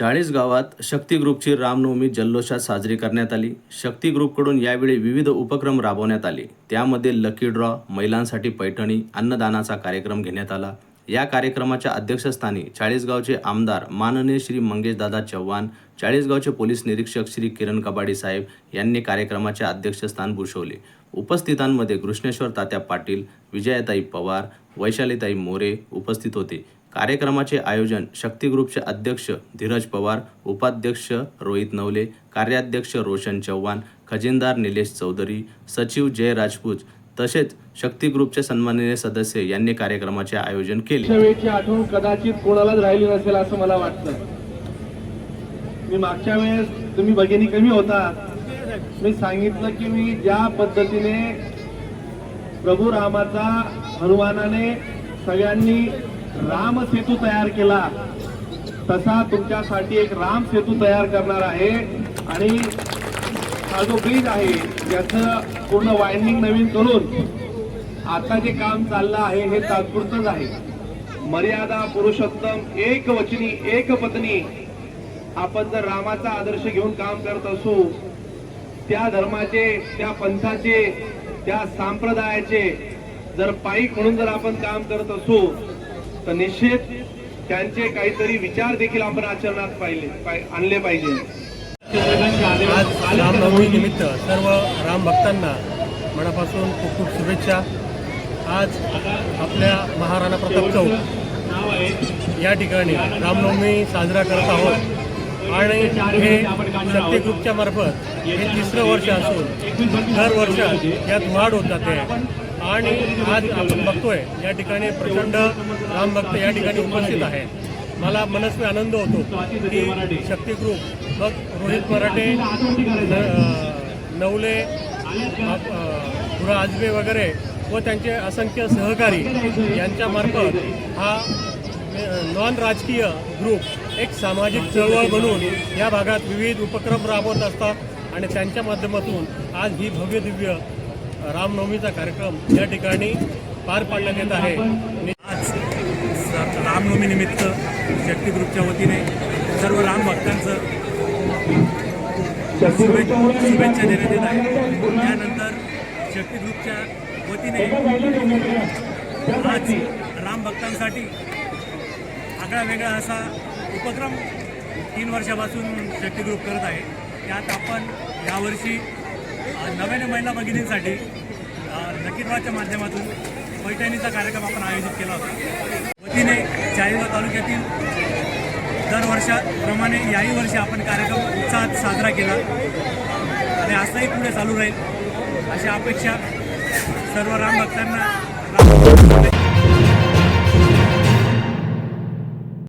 डाळीस गावात शक्ती ग्रुपची रामनवमी जल्लोषात साजरी करण्यात आली. शक्ती ग्रुपकडून यावेळी विविध उपक्रम राबवण्यात आले. त्यामध्ये लकी ड्रॉ महिलांसाठी पैठणी अन्नदानाचा कार्यक्रम घेण्यात आला. या कार्यक्रमाच्या अध्यक्षस्थानी चाळीसगावचे आमदार माननीय श्री मंगेशदादा चव्हाण चाळीसगावचे पोलीस निरीक्षक श्री किरण कबाडी साहेब यांनी कार्यक्रमाचे अध्यक्षस्थान भूषवले. उपस्थितांमध्ये कृष्णेश्वर तात्या पाटील विजयाताई पवार वैशालीताई मोरे उपस्थित होते. कार्यक्रमाचे आयोजन शक्ती ग्रुपचे अध्यक्ष धीरज पवार उपाध्यक्ष रोहित नवले कार्याध्यक्ष रोशन चव्हाण खजिनदार निलेश चौधरी सचिव जय राजपूत तसेच शक्ती ग्रुपचे सन्माननीय सदस्य यांनी कार्यक्रमाचे आयोजन केले. आठवण कदाचित कोणालाच राहिली नसेल असं मला वाटतं. मी मागच्या वेळेस तुम्ही भगिनी कमी होता. मी सांगितलं की मी ज्या पद्धतीने प्रभू रामाचा हनुमानाने सगळ्यांनी राम सेतू तयार केला. तसा तुमच्यासाठी एक राम सेतू तयार करणार आहे. आणि हा जो ब्रिज आहे याचं पूर्ण वाइंडिंग नवीन करून आता जे काम चाललं आहे हे तात्पुरतच आहे. मर्यादा पुरुषोत्तम एक वचनी एक पत्नी आपण जर रामाचा आदर्श घेऊन काम करत असू त्या धर्माचे त्या पंथाचे त्या संप्रदायाचे जर पाईक म्हणून जर आपण काम करत असू तर निश्चित त्यांचे काहीतरी विचार देखील आपण आचरणात पाहिले पाय- आणले पाहिजे. आज रामनवमी निमित्त सर्व राम भक्तांना मनापासून खूप खूप शुभेच्छा. आज आपल्या महाराणा प्रताप चौक या ठिकाणी रामनवमी साजरा करत आहोत. आणि हे शक्ती ग्रुपच्या मार्फत हे तिसरं वर्ष असून दर वर्ष यात वाढ होत जाते. आणि आज आपण बघतोय या ठिकाणी प्रचंड रामभक्त या ठिकाणी उपस्थित आहेत. मला मनस्वी आनंद होतो की शक्ती ग्रुप मग रोहित मराठे न- नवले पुरा आजबे वगैरे व त्यांचे असंख्य सहकारी यांच्यामार्फत हा नॉन राजकीय ग्रुप एक सामाजिक चळवळ म्हणून या भागात विविध उपक्रम राबवत असतात आणि त्यांच्या माध्यमातून आज ही भव्य दिव्य रामनवमीचा कार्यक्रम या ठिकाणी पार पाडण्यात येत आहे. आज रामनवमीनिमित्त शक्ती ग्रुपच्या वतीने सर्व राम भक्तांचं शुभेच्छा देण्यात येत आहे त्यानंतर शक्ती ग्रुपच्या वतीने आज राम भक्तांसाठी आगळा वेगळा असा उपक्रम तीन वर्षापासून शक्ती ग्रुप करत आहे. त्यात आपण यावर्षी नव्याने महिला भगिनींसाठी नकीरवाच्या माध्यमातून पैठणीचा कार्यक्रम आपण आयोजित केला होता. वतीने चाळीसगाव तालुक्यातील दरवर्षाप्रमाणे याही वर्षी आपण कार्यक्रम उत्साहात साजरा केला. आणि असंही पुढे चालू राहील अशी अपेक्षा सर्व राम भक्तांना